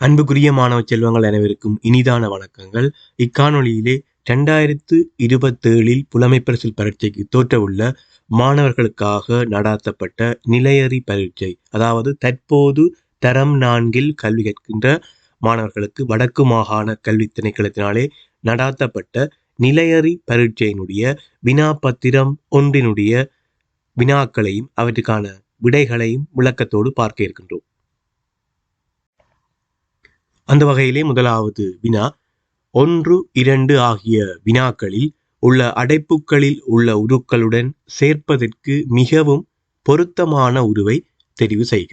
அன்புக்குரிய மாணவ செல்வங்கள் அனைவருக்கும் இனிதான வணக்கங்கள். இக்காணொளியிலே ரெண்டாயிரத்து இருபத்தேழில் புலமை பரிசில் பரீட்சைக்கு தோற்றவுள்ள மாணவர்களுக்காக நடாத்தப்பட்ட நிலையறி பரீட்சை அதாவது தற்போது தரம் நான்கில் கல்வி கற்கின்ற மாணவர்களுக்கு வடக்கு மாகாண கல்வி திணைக்களத்தினாலே நடாத்தப்பட்ட நிலையறி பரீட்சையினுடைய வினாப்பத்திரம் ஒன்றினுடைய வினாக்களையும் அவற்றுக்கான விடைகளையும் விளக்கத்தோடு பார்க்க இருக்கின்றோம். அந்த வகையிலே முதலாவது வினா. ஒன்று இரண்டு ஆகிய வினாக்களில் உள்ள அடைப்புகளில் உள்ள உருக்களுடன் சேர்ப்பதற்கு மிகவும் பொருத்தமான உருவை தெரிவு செய்க.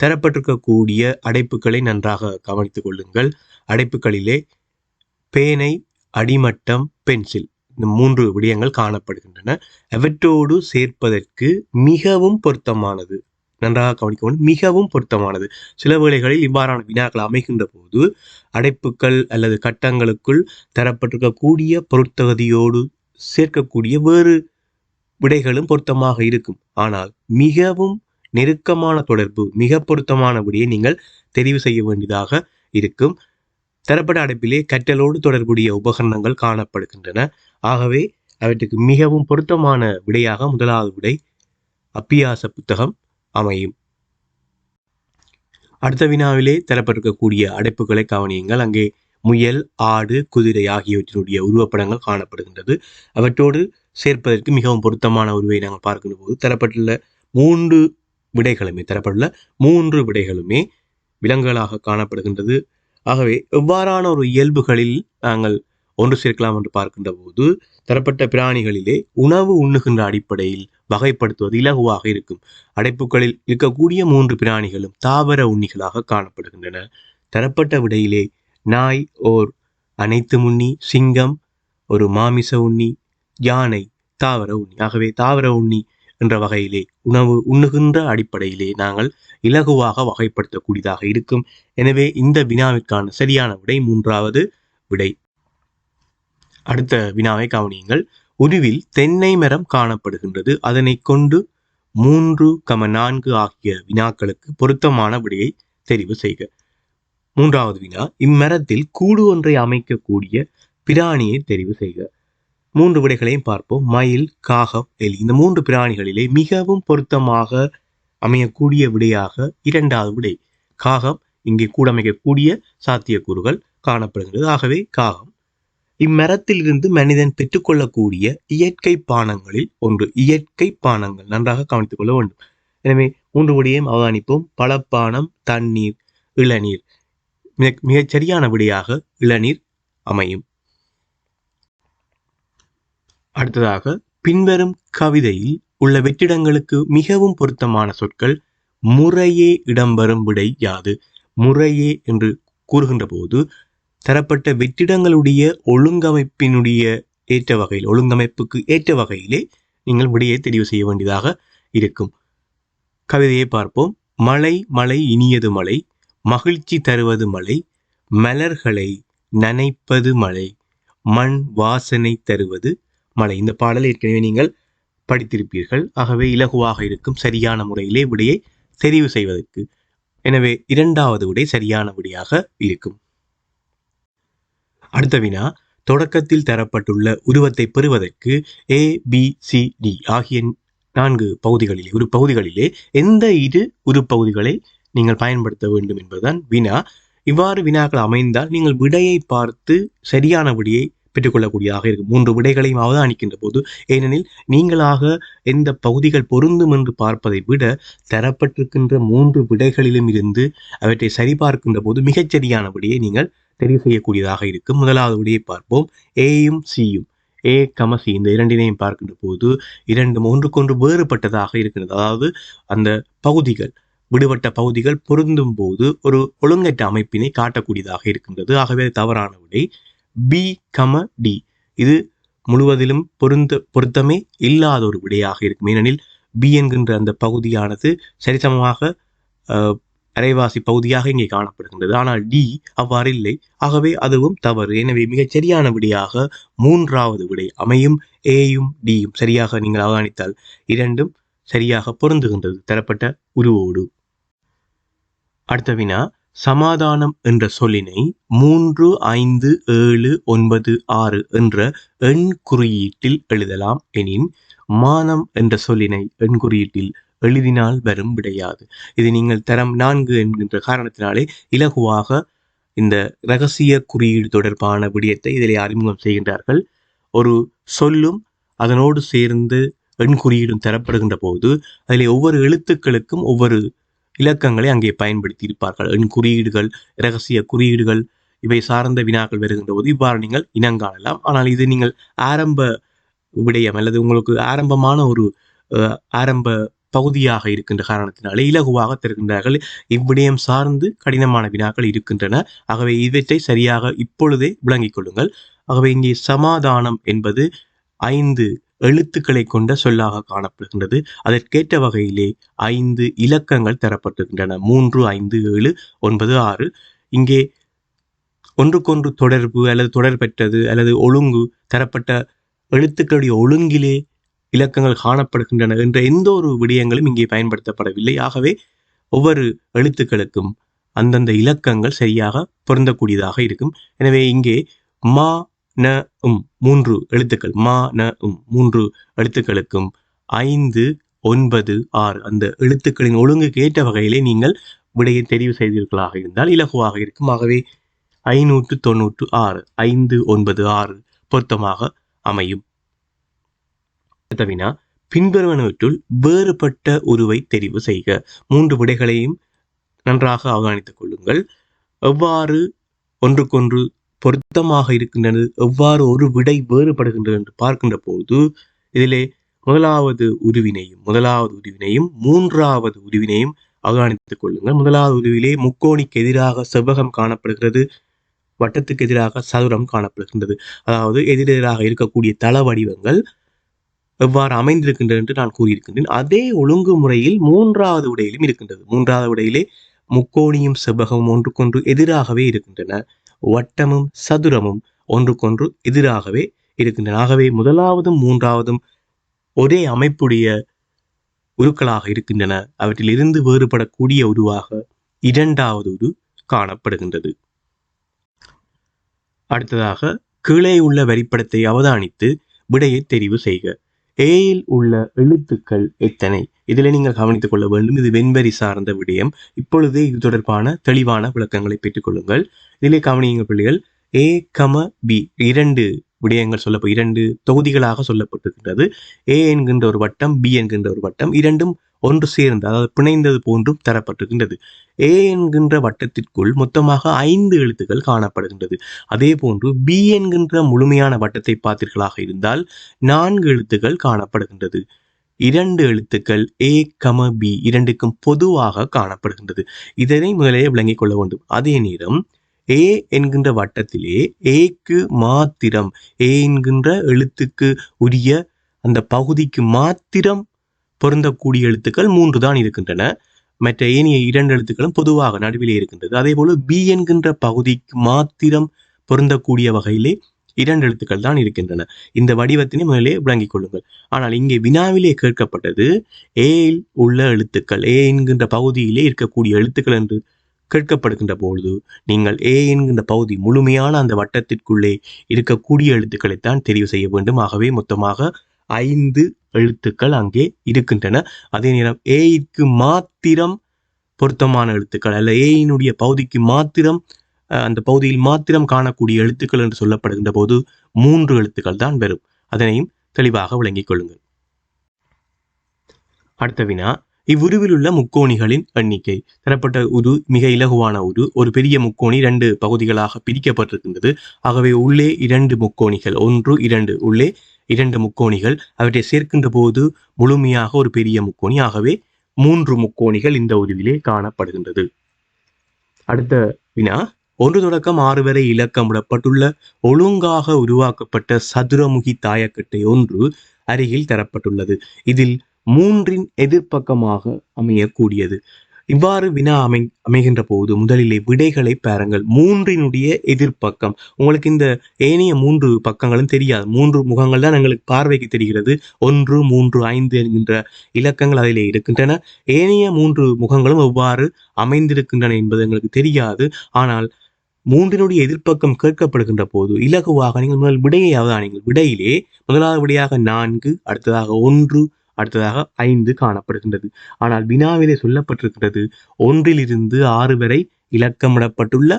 தரப்பட்டிருக்கக்கூடிய அடைப்புகளை நன்றாக கவனித்துக் கொள்ளுங்கள். அடைப்புகளிலே பேனை அடிமட்டம் பென்சில் இந்த மூன்று விடயங்கள் காணப்படுகின்றன. அவற்றோடு சேர்ப்பதற்கு மிகவும் பொருத்தமானது. நன்றாக கவனிக்கவும் மிகவும் பொருத்தமானது. சில வேளைகளில் இவ்வாறான வினாக்கள் அமைகின்ற போது அடைப்புகள் அல்லது கட்டங்களுக்குள் தரப்பட்டிருக்கக்கூடிய பொருத்தகதியோடு சேர்க்கக்கூடிய வேறு விடைகளும் பொருத்தமாக இருக்கும். ஆனால் மிகவும் நெருக்கமான தொடர்பு மிக பொருத்தமான விடையை நீங்கள் தெரிவு செய்ய வேண்டியதாக இருக்கும். தரப்பட்ட அடைப்பிலே கற்றலோடு தொடர்புடைய உபகரணங்கள் காணப்படுகின்றன. ஆகவே அவற்றுக்கு மிகவும் பொருத்தமான விடையாக முதலாவது விடை அப்பியாச புத்தகம். அமையும். அடுத்த வினாவிலே தரப்பட்டிருக்கக்கூடிய அடைப்புகளை கவனியுங்கள். அங்கே முயல் ஆடு குதிரை ஆகியவற்றினுடைய உருவப்படங்கள் காணப்படுகின்றது. அவற்றோடு சேர்ப்பதற்கு மிகவும் பொருத்தமான உருவை நாங்கள் பார்க்கின்ற போது தரப்பட்டுள்ள மூன்று விடைகளுமே தரப்பட்டுள்ள மூன்று விடைகளுமே விலங்குகளாக காணப்படுகின்றது. ஆகவே எவ்வாறான ஒரு இயல்புகளில் நாங்கள் ஒன்று சேர்க்கலாம் என்று பார்க்கின்ற போது தரப்பட்ட பிராணிகளிலே உணவு உண்ணுகின்ற அடிப்படையில் வகைப்படுத்துவது இலகுவாக இருக்கும். அடைப்புகளில் இருக்கக்கூடிய மூன்று பிராணிகளும் தாவர உண்ணிகளாக காணப்படுகின்றன. தரப்பட்ட விடையிலே நாய் ஓர் அனைத்து உண்ணி சிங்கம் ஒரு மாமிச உண்ணி யானை தாவர உண்ணி. ஆகவே தாவர உண்ணி என்ற வகையிலே உணவு உண்ணுகின்ற அடிப்படையிலே நாங்கள் இலகுவாக வகைப்படுத்தக்கூடியதாக இருக்கும். எனவே இந்த வினாவிற்கான சரியான விடை மூன்றாவது விடை. அடுத்த வினாவை கவனியுங்கள். உருவில் தென்னை மரம் காணப்படுகின்றது. அதனை கொண்டு மூன்று கம நான்கு ஆகிய வினாக்களுக்கு பொருத்தமான விடையை தெரிவு செய்க. மூன்றாவது வினா இம்மரத்தில் கூடு ஒன்றை அமைக்கக்கூடிய பிராணியை தெரிவு செய்க. மூன்று விடைகளையும் பார்ப்போம். மயில் காகம் எலி. இந்த மூன்று பிராணிகளிலே மிகவும் பொருத்தமாக அமையக்கூடிய விடையாக இரண்டாவது விடை. காகம் இங்கே கூடமைக்கக்கூடிய சாத்தியக்கூறுகள் காணப்படுகிறது ஆகவே காகம் இம்மரத்திலிருந்து மனிதன் பெற்றுக்கொள்ளக்கூடிய இயற்கை பானங்களில் ஒன்று. இயற்கை பானங்கள். நன்றாக கவனித்துக் கொள்ள வேண்டும். எனவே மூன்று அவதானிப்போம். பழப்பானம் தண்ணீர் இளநீர். மிக மிகச் சரியான விடையாக இளநீர் அமையும். அடுத்ததாக பின்வரும் கவிதையில் உள்ள வெற்றிடங்களுக்கு மிகவும் பொருத்தமான சொற்கள் முறையே இடம்பெறும் விடை யாது? முறையே என்று கூறுகின்ற போது தரப்பட்ட வெற்றிடங்களுடைய ஒழுங்கமைப்பினுடைய ஏற்ற வகையில் ஒழுங்கமைப்புக்கு ஏற்ற வகையிலே நீங்கள் விடையை தெரிவு செய்ய வேண்டியதாக இருக்கும். கவிதையை பார்ப்போம். மழை மழை இனியது மழை மகிழ்ச்சி தருவது மழை மலர்களை நனைப்பது மழை மண் வாசனை தருவது மழை இந்த பாடல் ஏற்கனவே நீங்கள் படித்திருப்பீர்கள். ஆகவே இலகுவாக இருக்கும் சரியான முறையிலே விடையை தெரிவு செய்வதற்கு. எனவே இரண்டாவது விடை சரியான விடையாக இருக்கும். அடுத்த வினா தொடக்கத்தில் தரப்பட்டுள்ள உருவத்தை பெறுவதற்கு ஏ பி சி டி ஆகிய நான்கு பகுதிகளிலே ஒரு பகுதிகளிலே எந்த இரு உருப்பகுதிகளை நீங்கள் பயன்படுத்த வேண்டும் என்பதுதான் வினா. இவ்வாறு வினாக்கள் அமைந்தால் நீங்கள் விடையை பார்த்து சரியான விடையை பெற்றுக்கொள்ளக்கூடியதாக இருக்கும். மூன்று விடைகளையும் அவதானிக்கின்ற போது ஏனெனில் நீங்களாக எந்த பகுதிகள் பொருந்தும் என்று பார்ப்பதை விட தரப்பட்டிருக்கின்ற மூன்று விடைகளிலும் இருந்து அவற்றை சரிபார்க்கின்ற போது மிகச்சரியான விடையை நீங்கள் தெரிவு செய்யக்கூடியதாக இருக்கும் முதலாவது விடையை பார்ப்போம். ஏயும் சியும் ஏ கமசி இந்த இரண்டினையும் பார்க்கின்ற போது இரண்டு ஒன்றுக்கொன்று வேறுபட்டதாக இருக்கிறது அதாவது அந்த பகுதிகள் விடுபட்ட பகுதிகள் பொருந்தும் போது ஒரு ஒழுங்கற்ற அமைப்பினை காட்டக்கூடியதாக இருக்கின்றது. ஆகவே தவறான விடை. பி கம டி இது முழுவதிலும் பொருந்த பொருத்தமே இல்லாத ஒரு விடையாக இருக்கும். ஏனெனில் பி என்கின்ற அந்த பகுதியானது சரிசமமாக அரைவாசி பகுதியாக இங்கே காணப்படுகின்றது. ஆனால் டி அவ்வாறு இல்லை. ஆகவே அதுவும் தவறு. எனவே மிகச் சரியான விடையாக மூன்றாவது விடை அமையும். ஏயும் டியும் சரியாக நீங்கள் அவதானித்தால் இரண்டும் சரியாக பொருந்துகின்றது. தரப்பட்ட உருவோடு. அடுத்த வினா. சமாதானம் என்ற சொல்லினை மூன்று ஐந்து ஏழு ஒன்பது ஆறு என்ற எண் குறியீட்டில் எழுதலாம். எனின் மானம் என்ற சொல்லினை எண் குறியீட்டில் எழுதினால் வரும் விடையாது. இது நீங்கள் தரம் நான்கு என்கின்ற காரணத்தினாலே இலகுவாக இந்த ரகசிய குறியீடு தொடர்பான விடயத்தை இதில் அறிமுகம் செய்கின்றார்கள். ஒரு சொல்லும் அதனோடு சேர்ந்து எண் குறியீடும் தரப்படுகின்ற போது அதில் ஒவ்வொரு எழுத்துக்களுக்கும் ஒவ்வொரு இலக்கங்களை அங்கே பயன்படுத்தி இருப்பார்கள் எண் குறியீடுகள் இரகசிய குறியீடுகள் இவை சார்ந்த வினாக்கள் வருகின்ற போது இவ்வாறு நீங்கள் இனங்காணலாம் ஆனால் இது நீங்கள் ஆரம்ப விடயம் அல்லது உங்களுக்கு ஆரம்பமான ஒரு அஹ், ஆரம்ப பகுதியாக இருக்கின்ற காரணத்தினாலே இலகுவாக தருகின்றார்கள். இவ்விடயம் சார்ந்து கடினமான வினாக்கள் இருக்கின்றன. ஆகவே இவற்றை சரியாக இப்பொழுதே விளங்கிக் கொள்ளுங்கள். ஆகவே இங்கே சமாதானம் என்பது ஐந்து எழுத்துக்களை கொண்ட சொல்லாக காணப்படுகின்றது. அதற்கேற்ற வகையிலே ஐந்து இலக்கங்கள் தரப்பட்டிருக்கின்றன. மூன்று ஐந்து ஏழு ஒன்பது ஆறு. இங்கே ஒன்றுக்கொன்று தொடர்பு அல்லது தொடர்பெற்றது அல்லது ஒழுங்கு தரப்பட்ட எழுத்துக்களுடைய ஒழுங்கிலே இலக்கங்கள் காணப்படுகின்றன என்ற எந்த ஒரு விடயங்களும் இங்கே பயன்படுத்தப்படவில்லை. ஆகவே ஒவ்வொரு எழுத்துக்களுக்கும் அந்தந்த இலக்கங்கள் சரியாக பொருந்தக்கூடியதாக இருக்கும். எனவே இங்கே மா ந உம் மூன்று எழுத்துக்கள். மா ந உம் மூன்று எழுத்துக்களுக்கும் ஐந்து ஒன்பது ஆறு அந்த எழுத்துக்களின் ஒழுங்குக்கு ஏற்ற வகையிலே நீங்கள் விடையை தெரிவு செய்தீர்களாக இருந்தால் இலகுவாக இருக்கும். ஆகவே ஐநூற்று தொண்ணூற்று ஆறு ஐந்து ஒன்பது ஆறு பொருத்தமாக அமையும். அடுத்த வினா பின்வருவனவற்றுள் வேறுபட்ட உருவை தெரிவு செய்க. மூன்று விடைகளையும் நன்றாக அவதானித்துக் கொள்ளுங்கள். எவ்வாறு ஒன்றுக்கொன்று பொருத்தமாக இருக்கின்றது எவ்வாறு ஒரு விடை வேறுபடுகின்றது என்று பார்க்கின்ற போது இதிலே முதலாவது உருவினையும் முதலாவது உருவினையும் மூன்றாவது உருவினையும் அவதானித்துக் கொள்ளுங்கள். முதலாவது உருவிலே முக்கோணிக்கு எதிராக செவ்வகம் காணப்படுகிறது வட்டத்துக்கு எதிராக சதுரம் காணப்படுகின்றது. அதாவது எதிரெதிராக இருக்கக்கூடிய தள வடிவங்கள் எவ்வாறு அமைந்திருக்கின்றது என்று நான் கூறியிருக்கின்றேன். அதே ஒழுங்கு முறையில் மூன்றாவது உடையிலும் இருக்கின்றது. மூன்றாவது உடையிலே முக்கோணியும் செவ்வகமும் ஒன்றுக்கொன்று எதிராகவே இருக்கின்றன. வட்டமும் சதுரமும் ஒன்றுக்கொன்று எதிராகவே இருக்கின்றன. ஆகவே முதலாவதும் மூன்றாவதும் ஒரே அமைப்புடைய உருக்களாக இருக்கின்றன. அவற்றில் இருந்து வேறுபடக்கூடிய உருவாக இரண்டாவது உரு காணப்படுகின்றது. அடுத்ததாக கீழே உள்ள வரிப்படத்தை அவதானித்து விடையை தெரிவு செய்க. ஏயில் உள்ள எழுத்துக்கள் எத்தனை? இதில் நீங்கள் கவனித்துக் கொள்ள வேண்டும் இது வெண்வரி சார்ந்த விடயம். இப்பொழுதே இது தொடர்பான தெளிவான விளக்கங்களை பெற்றுக்கொள்ளுங்கள் இதிலே கவனியுங்கள் பிள்ளைகள் ஏ கம பி இரண்டு விடயங்கள் சொல்லப்போ இரண்டு தொகுதிகளாக சொல்லப்பட்டிருக்கின்றது. ஏ என்கின்ற ஒரு வட்டம் பி என்கின்ற ஒரு வட்டம் இரண்டும் ஒன்று சேர்ந்து அதாவது பிணைந்தது போன்றும் தரப்பட்டிருக்கின்றது. ஏ என்கின்ற வட்டத்திற்குள் மொத்தமாக ஐந்து எழுத்துக்கள் காணப்படுகின்றது. அதே போன்று பி என்கின்ற முழுமையான வட்டத்தை பார்த்தீர்களாக இருந்தால் நான்கு எழுத்துக்கள் காணப்படுகின்றது. இரண்டு எழுத்துக்கள் ஏ கம பி இரண்டுக்கும் பொதுவாக காணப்படுகின்றது. இதனை முதலே விளங்கிக் கொள்ள வேண்டும். அதே நேரம் ஏ என்கின்ற வட்டத்திலே ஏக்கு மாத்திரம் ஏ என்கின்ற எழுத்துக்கு உரிய அந்த பகுதிக்கு மாத்திரம் பொருந்தக்கூடிய எழுத்துக்கள் மூன்று தான் இருக்கின்றன. மற்ற ஏனைய இரண்டு எழுத்துக்களும் பொதுவாக நடுவிலே இருக்கின்றது. அதே போல பி என்கின்ற பகுதிக்கு மாத்திரம் பொருந்தக்கூடிய வகையிலே இரண்டு எழுத்துக்கள் தான் இருக்கின்றன. இந்த வடிவத்தினை முதலே விளங்கிக் கொள்ளுங்கள். ஆனால் இங்கே வினாவிலே கேட்கப்பட்டது ஏயில் உள்ள எழுத்துக்கள் ஏ என்கின்ற பகுதியிலே இருக்கக்கூடிய எழுத்துக்கள் என்று கேட்கப்படுகின்ற பொழுது நீங்கள் ஏ என்கின்ற பகுதி முழுமையான அந்த வட்டத்திற்குள்ளே இருக்கக்கூடிய எழுத்துக்களை தான் தெரிவு செய்ய வேண்டும். ஆகவே மொத்தமாக ஐந்து எழுத்துக்கள் அங்கே இருக்கின்றன. அதே நேரம் ஏய்க்கு மாத்திரம் பொருத்தமான எழுத்துக்கள் அல்ல. ஏயினுடைய பகுதிக்கு மாத்திரம் அந்த பகுதியில் மாத்திரம் காணக்கூடிய எழுத்துக்கள் என்று சொல்லப்படுகின்ற போது மூன்று எழுத்துக்கள் தான் வரும். அதனையும் தெளிவாக விளங்கிக் கொள்ளுங்கள். அடுத்த வினா. இவ்வுருவில் உள்ள முக்கோணிகளின் எண்ணிக்கை. தரப்பட்ட உரு மிக இலகுவான உரு. ஒரு பெரிய முக்கோணி இரண்டு பகுதிகளாக பிரிக்கப்பட்டிருக்கின்றது. ஆகவே உள்ளே இரண்டு முக்கோணிகள். ஒன்று இரண்டு. உள்ளே இரண்டு முக்கோணிகள். அவற்றை சேர்க்கின்ற போது முழுமையாக ஒரு பெரிய முக்கோணி. ஆகவே மூன்று முக்கோணிகள் இந்த உருவிலே காணப்படுகின்றது. அடுத்த வினா. ஒன்று தொடக்கம் ஆறு வரை இலக்கமிடப்பட்டுள்ள ஒழுங்காக உருவாக்கப்பட்ட சதுரமுகி தாயக்கட்டை ஒன்று அருகில் தரப்பட்டுள்ளது. இதில் மூன்றின் எதிர்ப்பக்கமாக அமையக்கூடியது. இவ்வாறு வினா அமை அமைகின்ற போது முதலிலே விடைகளை பாருங்கள். மூன்றினுடைய எதிர்ப்பக்கம். உங்களுக்கு இந்த ஏனைய மூன்று பக்கங்களும் தெரியாது. மூன்று முகங்கள் தான் எங்களுக்கு பார்வைக்கு தெரிகிறது. ஒன்று மூன்று ஐந்து என்கின்ற இலக்கங்கள் அதிலே இருக்கின்றன. ஏனைய மூன்று முகங்களும் எவ்வாறு அமைந்திருக்கின்றன என்பது எங்களுக்கு தெரியாது. ஆனால் மூன்றினுடைய எதிர்ப்பக்கம் கேட்கப்படுகின்ற போது இலகுவாக நீங்கள் முதல் விடையை அவதானிங்கள். விடையிலே முதலாவது விடையாக நான்கு அடுத்ததாக ஒன்று அடுத்ததாக ஐந்து காணப்படுகின்றது. ஆனால் வினாவிலே சொல்லப்பட்டிருக்கிறது ஒன்றிலிருந்து ஆறு வரை இலக்கமிடப்பட்டுள்ள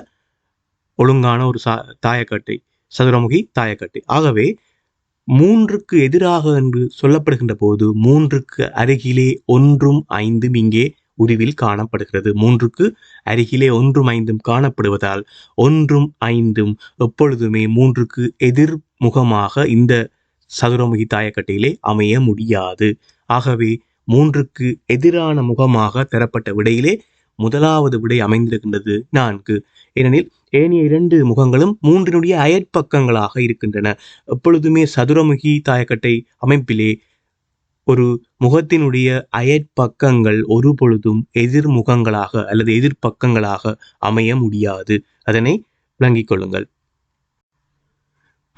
ஒழுங்கான ஒரு சா தாயக்கட்டை சதுரமுகி தாயக்கட்டை. ஆகவே மூன்றுக்கு எதிராக என்று சொல்லப்படுகின்ற போது மூன்றுக்கு அருகிலே ஒன்றும் ஐந்தும் இங்கே உருவில் காணப்படுகிறது. மூன்றுக்கு அருகிலே ஒன்றும் ஐந்தும் காணப்படுவதால் ஒன்றும் ஐந்தும் எப்பொழுதுமே மூன்றுக்கு எதிர்முகமாக இந்த சதுரமுகி தாயக்கட்டையிலே அமைய முடியாது. ஆகவே மூன்றுக்கு எதிரான முகமாக தரப்பட்ட விடையிலே முதலாவது விடை அமைந்திருக்கின்றது நான்கு. ஏனெனில் ஏனைய இரண்டு முகங்களும் மூன்றினுடைய அயற்பக்கங்களாக இருக்கின்றன. எப்பொழுதுமே சதுரமுகி தாயக்கட்டை அமைப்பிலே ஒரு முகத்தினுடைய அயற்பக்கங்கள் ஒரு பொழுதும் எதிர்முகங்களாக அல்லது எதிர்ப்பக்கங்களாக அமைய முடியாது. அதனை விளங்கிக் கொள்ளுங்கள்.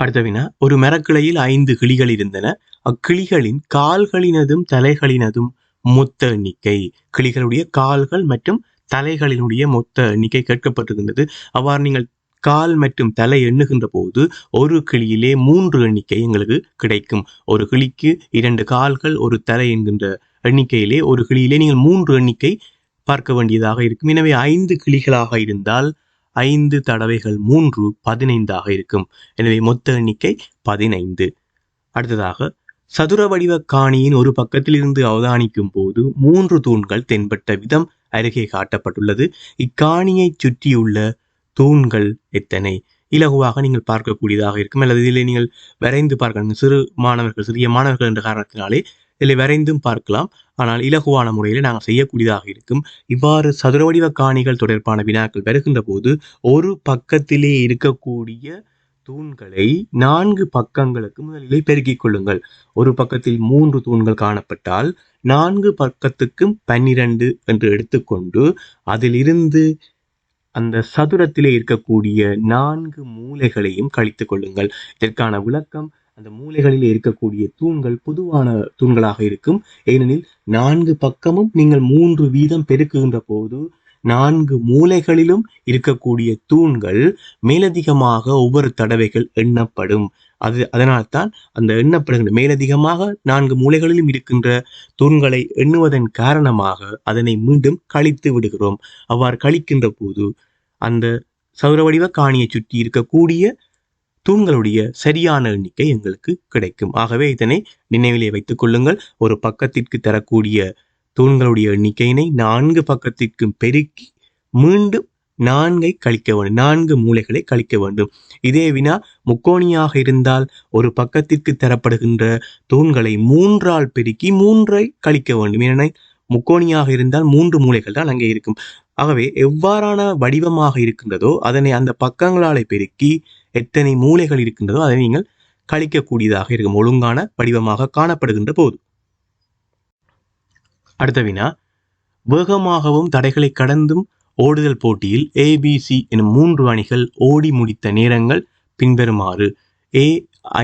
அடுத்த வினா ஒரு மரக்கிளையில் ஐந்து கிளிகள் இருந்தன. அக்கிளிகளின் கால்களினதும் தலைகளினதும் மொத்த எண்ணிக்கை. கிளிகளுடைய கால்கள் மற்றும் தலைகளினுடைய மொத்த எண்ணிக்கை கேட்கப்பட்டிருக்கின்றது. அவ்வாறு நீங்கள் கால் மற்றும் தலை எண்ணுகின்ற போது ஒரு கிளியிலே மூன்று எண்ணிக்கை எங்களுக்கு கிடைக்கும். ஒரு கிளிக்கு இரண்டு கால்கள் ஒரு தலை என்கின்ற எண்ணிக்கையிலே ஒரு கிளியிலே நீங்கள் மூன்று எண்ணிக்கை பார்க்க வேண்டியதாக இருக்கும். எனவே ஐந்து கிளிகளாக இருந்தால் ஐந்து தடவைகள் மூன்று பதினைந்தாக இருக்கும். எனவே மொத்த எண்ணிக்கை பதினைந்து. அடுத்ததாக சதுர வடிவ காணியின் ஒரு பக்கத்தில் இருந்து அவதானிக்கும் போது மூன்று தூண்கள் தென்பட்ட விதம் அருகே காட்டப்பட்டுள்ளது. இக்காணியை சுற்றியுள்ள தூண்கள் எத்தனை? இலகுவாக நீங்கள் பார்க்கக்கூடியதாக இருக்கும். அல்லது இதில் நீங்கள் வரைந்து பார்க்கணும் சிறு மாணவர்கள் சிறிய மாணவர்கள் என்ற காரணத்தினாலே இதில் வரைந்தும் பார்க்கலாம். ஆனால் இலகுவான முறையில் நாங்கள் செய்யக்கூடியதாக இருக்கும். இவ்வாறு சதுர வடிவ காணிகள் தொடர்பான வினாக்கள் வருகின்ற போது ஒரு பக்கத்திலே இருக்கக்கூடிய தூண்களை நான்கு பக்கங்களுக்கு முதலிலே பெருக்கிக் கொள்ளுங்கள். ஒரு பக்கத்தில் மூன்று தூண்கள் காணப்பட்டால் நான்கு பக்கத்துக்கும் பன்னிரண்டு என்று எடுத்துக்கொண்டு அதிலிருந்து அந்த சதுரத்திலே இருக்கக்கூடிய நான்கு மூலைகளையும் கழித்துக் கொள்ளுங்கள். இதற்கான விளக்கம் அந்த மூலைகளில் இருக்கக்கூடிய தூண்கள் பொதுவான தூண்களாக இருக்கும். ஏனெனில் நான்கு பக்கமும் நீங்கள் மூன்று வீதம் பெருக்குகின்ற போது நான்கு மூலைகளிலும் இருக்கக்கூடிய தூண்கள் மேலதிகமாக ஒவ்வொரு தடவைகள் எண்ணப்படும். அது அதனால்தான் அந்த எண்ணப்படுகின்ற மேலதிகமாக நான்கு மூலைகளிலும் இருக்கின்ற தூண்களை எண்ணுவதன் காரணமாக அதனை மீண்டும் கழித்து விடுகிறோம். அவ்வாறு கழிக்கின்ற போது அந்த சௌர வடிவ காணியை சுற்றி இருக்கக்கூடிய தூண்களுடைய சரியான எண்ணிக்கை எங்களுக்கு கிடைக்கும். ஆகவே இதனை நினைவிலே வைத்துக் கொள்ளுங்கள். ஒரு பக்கத்திற்கு தரக்கூடிய தூண்களுடைய எண்ணிக்கையினை நான்கு பக்கத்திற்கு பெருக்கி மீண்டும் நான்கை கழிக்க வேண்டும். நான்கு மூலைகளை கழிக்க வேண்டும். இதே வினா முக்கோணியாக இருந்தால் ஒரு பக்கத்திற்கு தரப்படுகின்ற தூண்களை மூன்றால் பெருக்கி மூன்றை கழிக்க வேண்டும். ஏனெனில் முக்கோணியாக இருந்தால் மூன்று மூளைகள் தான் அங்கே இருக்கும். ஆகவே எவ்வாறான வடிவமாக இருக்கின்றதோ அதனை அந்த பக்கங்களாலே பெருக்கி எத்தனை மூலைகள் இருக்கின்றதோ அதை நீங்கள் கழிக்கக்கூடியதாக இருக்கும். ஒழுங்கான வடிவமாக காணப்படுகின்ற போது. அடுத்த வினா. வேகமாகவும் தடைகளை கடந்தும் ஓடுதல் போட்டியில் ஏபிசி எனும் மூன்று அணிகள் ஓடி முடித்த நேரங்கள் பின்வருமாறு. ஏ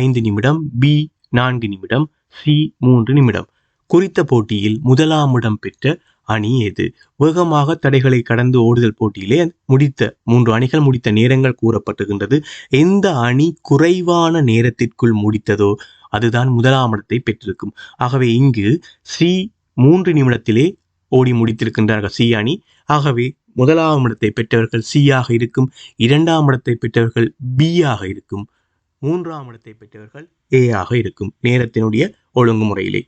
ஐந்து நிமிடம் பி நான்கு நிமிடம் சி மூன்று நிமிடம். குறித்த போட்டியில் முதலாம் இடம் பெற்ற அணி எது வேகமாக தடைகளை கடந்து ஓடுதல் போட்டியிலே முடித்த மூன்று அணிகள் முடித்த நேரங்கள் கூறப்பட்டிருக்கின்றது. எந்த அணி குறைவான நேரத்திற்குள் முடித்ததோ அதுதான் முதலாம் இடத்தை பெற்றிருக்கும். ஆகவே இங்கு சி மூன்று நிமிடத்திலே ஓடி முடித்திருக்கின்றார்கள் சி அணி. ஆகவே முதலாம் இடத்தை பெற்றவர்கள் சி ஆக இருக்கும் இரண்டாம் இடத்தை பெற்றவர்கள் பி ஆக இருக்கும் மூன்றாம் இடத்தை பெற்றவர்கள் ஏ ஆக இருக்கும் நேரத்தினுடைய ஒழுங்குமுறையிலே.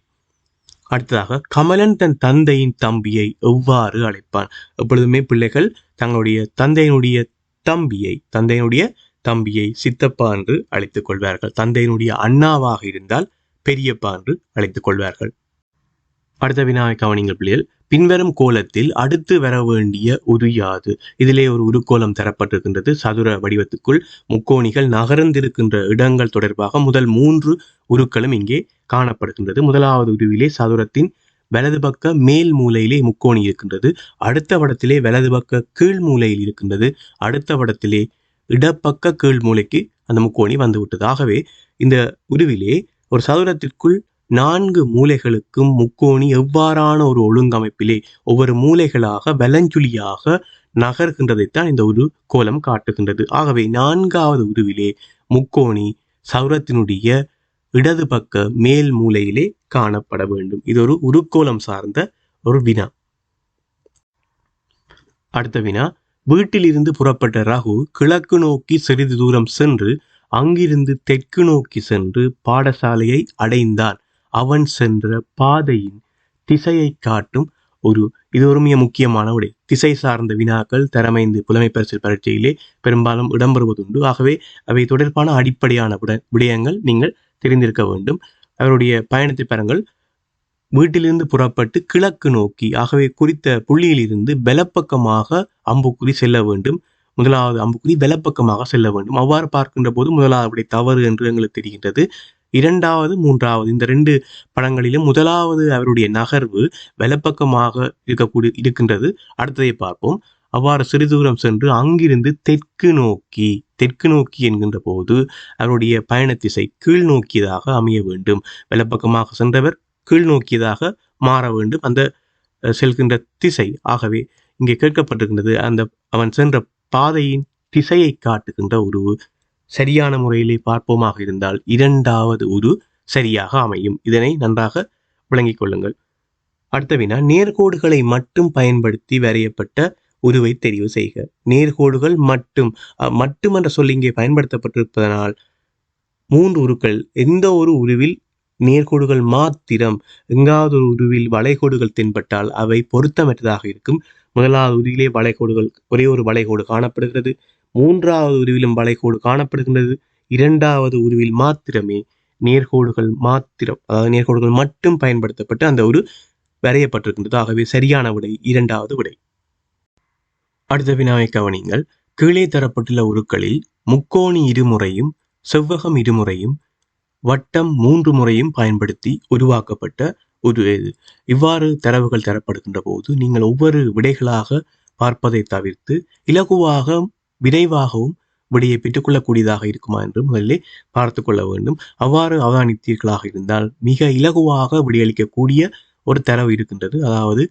அடுத்ததாக கமலன் தன் தந்தையின் தம்பியை எவ்வாறு அழைப்பான்? எப்பொழுதுமே பிள்ளைகள் தங்களுடைய தந்தையினுடைய தம்பியை தந்தையினுடைய தம்பியை சித்தப்பா என்று அழைத்துக் கொள்வார்கள். தந்தையினுடைய அண்ணாவாக இருந்தால் பெரியப்பா என்று அழைத்துக் கொள்வார்கள். அடுத்த வினாவை கவனிங்கள் பிள்ளைகள். பின்வரும் கோலத்தில் அடுத்து வர வேண்டிய உரு யாது? இதிலே ஒரு உருக்கோலம் தரப்பட்டிருக்கின்றது. சதுர வடிவத்துக்குள் முக்கோணிகள் நகர்ந்திருக்கின்ற இடங்கள் தொடர்பாக முதல் மூன்று உருக்களும் இங்கே காணப்படுகின்றது. முதலாவது உருவிலே சதுரத்தின் வலது பக்க மேல் மூலையிலே முக்கோணி இருக்கின்றது. அடுத்த வடத்திலே வலது பக்க கீழ் மூலையில் இருக்கின்றது. அடுத்த வடத்திலே இடப்பக்க கீழ் மூலைக்கு அந்த முக்கோணி வந்துவிட்டது. ஆகவே இந்த உருவிலே ஒரு சதுரத்திற்குள் நான்கு மூலைகளுக்கும் முக்கோணி எவ்வாறான ஒரு ஒழுங்கமைப்பிலே ஒவ்வொரு மூலைகளாக வலஞ்சுழியாக நகர்கின்றதைத்தான் இந்த ஒரு கோலம் காட்டுகின்றது. ஆகவே நான்காவது உருவிலே முக்கோணி சௌரத்தினுடைய இடது பக்க மேல் மூலையிலே காணப்பட வேண்டும். இது ஒரு உருக்கோலம் சார்ந்த ஒரு வினா. அடுத்த வினா. வீட்டிலிருந்து புறப்பட்ட ரகு கிழக்கு நோக்கி சிறிது தூரம் சென்று அங்கிருந்து தெற்கு நோக்கி சென்று பாடசாலையை அடைந்தான். அவன் சென்ற பாதையின் திசையை காட்டும் ஒரு இது ஒரு மிக முக்கியமான விடை திசை சார்ந்த வினாக்கள் திறமைந்து புலமை பரிசில் பரீட்சையிலே பெரும்பாலும் இடம்பெறுவதுண்டு. ஆகவே அவை தொடர்பான அடிப்படையான விட- விடயங்கள் நீங்கள் தெரிந்திருக்க வேண்டும். அவருடைய பயணத்தை பாருங்கள் வீட்டிலிருந்து புறப்பட்டு கிழக்கு நோக்கி ஆகவே குறித்த புள்ளியிலிருந்து பலப்பக்கமாக அம்புக்குறி செல்ல வேண்டும். முதலாவது அம்புக்குறி பலப்பக்கமாக செல்ல வேண்டும். அவ்வாறு பார்க்கின்ற போது முதலாவது தவறு என்று எங்களுக்கு தெரிகின்றது. இரண்டாவது மூன்றாவது இந்த ரெண்டு படங்களிலும் முதலாவது அவருடைய நகர்வு வலப்பக்கமாக இருக்கக்கூடிய இருக்கின்றது. அடுத்ததை பார்ப்போம். அவ்வாறு சிறிது தூரம் சென்று அங்கிருந்து தெற்கு நோக்கி தெற்கு நோக்கி என்கின்ற போது அவருடைய பயண திசை கீழ் நோக்கியதாக அமைய வேண்டும். வலப்பக்கமாக சென்றவர் கீழ் நோக்கியதாக மாற வேண்டும். அந்த செல்கின்ற திசை ஆகவே இங்கே கேட்கப்பட்டிருக்கின்றது. அந்த அவன் சென்ற பாதையின் திசையை காட்டுகின்ற உருவு சரியான முறையிலே பார்ப்போமாக இருந்தால் இரண்டாவது உரு சரியாக அமையும். இதனை நன்றாக விளங்கிக் கொள்ளுங்கள். அடுத்த வினா நேர்கோடுகளை மட்டும் பயன்படுத்தி வரையப்பட்ட உருவை தெரிவு செய்க. நேர்கோடுகள் மட்டும் அஹ், மட்டும் என்ற சொல் இங்கே பயன்படுத்தப்பட்டிருப்பதனால் மூன்று உருக்கள் எந்த ஒரு உருவில் நேர்கோடுகள் மாத்திரம் எங்காவது ஒரு உருவில் வளைகோடுகள் தென்பட்டால் அவை பொருத்தமற்றதாக இருக்கும். முதலாவது உருவிலே வளைகோடுகள் ஒரே ஒரு வளைகோடு காணப்படுகிறது. மூன்றாவது உருவிலும் வளைகோடு காணப்படுகின்றது. இரண்டாவது உருவில் மாத்திரமே நேர்கோடுகள் மாத்திரம் அதாவது நேர்கோடுகள் மட்டும் பயன்படுத்தப்பட்டு அந்த ஒரு வரையப்பட்டிருக்கின்றது. ஆகவே சரியான விடை இரண்டாவது விடை. அடுத்த வினாவை கவனிங்கள் கீழே தரப்பட்டுள்ள உருக்களில் முக்கோணி இருமுறையும் செவ்வகம் இருமுறையும் வட்டம் மூன்று முறையும் பயன்படுத்தி உருவாக்கப்பட்ட ஒரு இது. இவ்வாறு தரவுகள் தரப்படுகின்ற போது நீங்கள் ஒவ்வொரு விடைகளாக பார்ப்பதை தவிர்த்து இலகுவாக விரைவாகவும் விடையை பெற்றுக்கொள்ளக்கூடியதாக இருக்குமா என்று முதலில் பார்த்து கொள்ள வேண்டும். அவ்வாறு அவதானித்தீர்களாக இருந்தால் மிக இலகுவாக விடையளிக்கக்கூடிய ஒரு தரவு இருக்கின்றது. அதாவது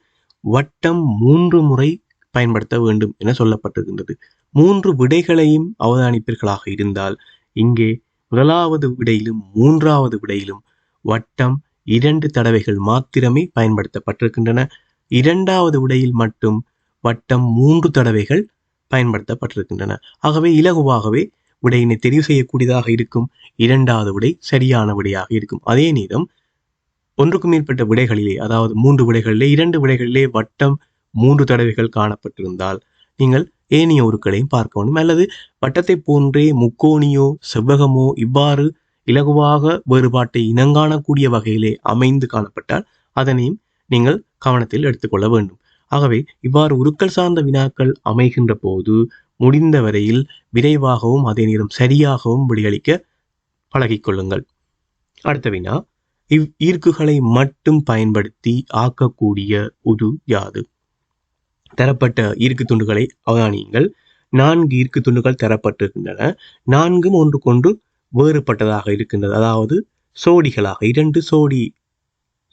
வட்டம் மூன்று முறை பயன்படுத்த வேண்டும் என சொல்லப்பட்டிருக்கின்றது. மூன்று விடைகளையும் அவதானிப்பீர்களாக இருந்தால் இங்கே முதலாவது விடையிலும் மூன்றாவது விடையிலும் வட்டம் இரண்டு தடவைகள் மாத்திரமே பயன்படுத்தப்பட்டிருக்கின்றன. இரண்டாவது விடையில் மட்டும் வட்டம் மூன்று தடவைகள் பயன்படுத்தப்பட்டிருக்கின்றன. ஆகவே இலகுவாகவே விடையினை தெரிவு செய்யக்கூடியதாக இருக்கும். இரண்டாவது விடை சரியான விடையாக இருக்கும். அதே நேரம் ஒன்றுக்கும் மேற்பட்ட விடைகளிலே அதாவது மூன்று விடைகளிலே இரண்டு விடைகளிலே வட்டம் மூன்று தடவைகள் காணப்பட்டிருந்தால் நீங்கள் ஏனைய உருக்களையும் பார்க்க வேண்டும். அல்லது வட்டத்தை போன்றே முக்கோணியோ செவ்வகமோ இவ்வாறு இலகுவாக வேறுபாட்டை இனங்காணக்கூடிய வகையிலே அமைந்து காணப்பட்டால் அதனையும் நீங்கள் கவனத்தில் எடுத்துக்கொள்ள வேண்டும். ஆகவே இவ்வாறு உருக்கள் சார்ந்த வினாக்கள் அமைகின்ற போது முடிந்த வரையில் விரைவாகவும் அதே நேரம் சரியாகவும் விடையளிக்க பழகிக்கொள்ளுங்கள். அடுத்த வினா இவ் ஈர்க்குகளை மட்டும் பயன்படுத்தி ஆக்கக்கூடிய உது யாது? தரப்பட்ட ஈர்க்கு துண்டுகளை அவதானியுங்கள். நான்கு ஈர்க்கு துண்டுகள் தரப்பட்டிருக்கின்றன. நான்கும் ஒன்றுக்கொன்று வேறுபட்டதாக இருக்கின்றது. அதாவது சோடிகளாக இரண்டு சோடி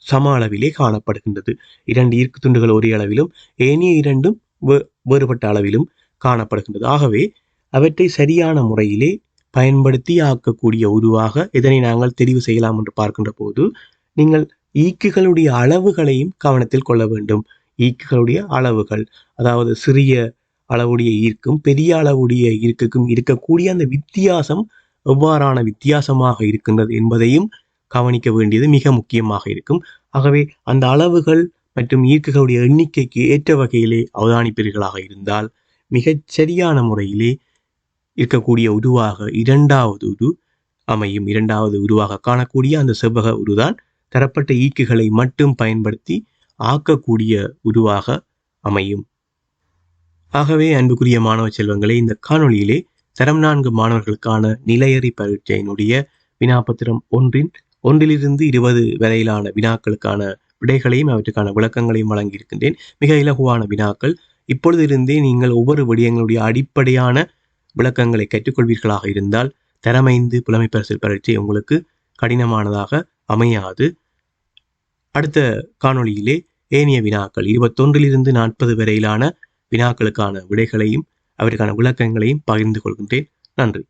சம அளவிலே காணப்படுகின்றது. இரண்டு ஈர்க்கு துண்டுகள் ஒரே அளவிலும் ஏனைய இரண்டும் வே- வேறுபட்ட அளவிலும் காணப்படுகின்றது. ஆகவே அவற்றை சரியான முறையிலே பயன்படுத்தி ஆக்கக்கூடிய உருவாக இதனை நாங்கள் தெரிவு செய்யலாம் என்று பார்க்கின்ற போது நீங்கள் ஈக்குகளுடைய அளவுகளையும் கவனத்தில் கொள்ள வேண்டும். ஈக்குகளுடைய அளவுகள் அதாவது சிறிய அளவுடைய ஈர்க்கும் பெரிய அளவுடைய ஈர்க்குக்கும் இருக்கக்கூடிய அந்த வித்தியாசம் எவ்வாறான வித்தியாசமாக இருக்கின்றது என்பதையும் கவனிக்க வேண்டியது மிக முக்கியமாக இருக்கும். ஆகவே அந்த அளவுகள் மற்றும் ஈர்க்குகளுடைய எண்ணிக்கைக்கு ஏற்ற வகையிலே அவதானிப்பீர்களாக இருந்தால் மிகச் சரியான முறையிலே இருக்கக்கூடிய உருவாக இரண்டாவது உரு அமையும். இரண்டாவது உருவாக காணக்கூடிய அந்த செவ்வக உருதான் தரப்பட்ட ஈக்குகளை மட்டும் பயன்படுத்தி ஆக்கக்கூடிய உருவாக அமையும். ஆகவே அன்புக்குரிய மாணவ செல்வங்களே இந்த காணொளியிலே தரம் நான்கு மாணவர்களுக்கான நிலையறி பரீட்சையினுடைய வினாபத்திரம் ஒன்றின் ஒன்றிலிருந்து இருபது வரையிலான வினாக்களுக்கான விடைகளையும் அவற்றுக்கான விளக்கங்களையும் வழங்கியிருக்கின்றேன். மிக இலகுவான வினாக்கள். இப்பொழுதிருந்தே நீங்கள் ஒவ்வொரு விடயங்களுடைய அடிப்படையான விளக்கங்களை கற்றுக்கொள்வீர்களாக இருந்தால் தரமைந்து புலமை பரிசில் பரீட்சை உங்களுக்கு கடினமானதாக அமையாது. அடுத்த காணொளியிலே ஏனைய வினாக்கள் இருபத்தொன்றிலிருந்து நாற்பது வரையிலான வினாக்களுக்கான விடைகளையும் அவருக்கான விளக்கங்களையும் பகிர்ந்து கொள்கின்றேன். நன்றி.